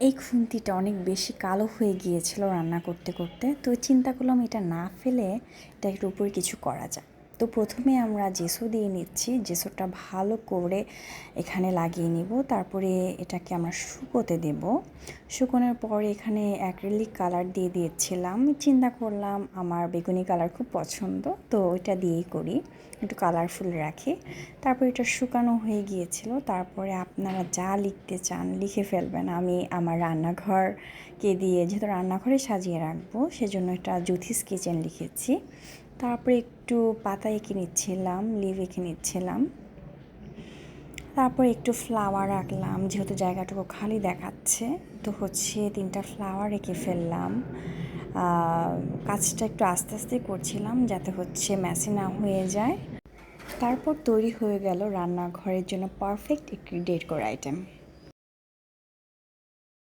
এই খুন্তিটা অনেক বেশি কালো হয়ে গিয়েছিল রান্না করতে করতে, তো চিন্তা করলাম এটা না ফেলে এটা একটু উপরে কিছু করা যায় তো প্রথমে আমরা জেসো দিয়ে নিচ্ছি। জেসোটা ভালো করে এখানে লাগিয়ে নিব। তারপরে এটাকে আমরা শুকোতে দেব। শুকোনোর পরে এখানে অ্যাক্রিলিক কালার দিয়ে দিয়েছিলাম। চিন্তা করলাম আমার বেগুনি কালার খুব পছন্দ, তো ওইটা দিয়েই করি। একটু কালারফুল রাখি। তারপর এটা শুকানো হয়ে গিয়েছিল। তারপরে আপনারা যা লিখতে চান লিখে ফেলবেন। আমি আমার রান্নাঘরকে দিয়ে যেহেতু রান্নাঘরে সাজিয়ে রাখব, সেজন্য এটা জুথিস কিচেন লিখেছি। তারপরে একটু পাতা এঁকে নিচ্ছিলাম লিভ এঁকে নিচ্ছিলাম। তারপর একটু ফ্লাওয়ার রাখলাম যেহেতু জায়গাটুকু খালি দেখাচ্ছে, তো হচ্ছে তিনটা ফ্লাওয়ার রেখে ফেললাম। কাজটা একটু আস্তে আস্তে করছিলাম যাতে হচ্ছে ম্যাসি না হয়ে যায়। তারপর তৈরি হয়ে গেল রান্নাঘরের জন্য পারফেক্ট একটি ডেকোর আইটেম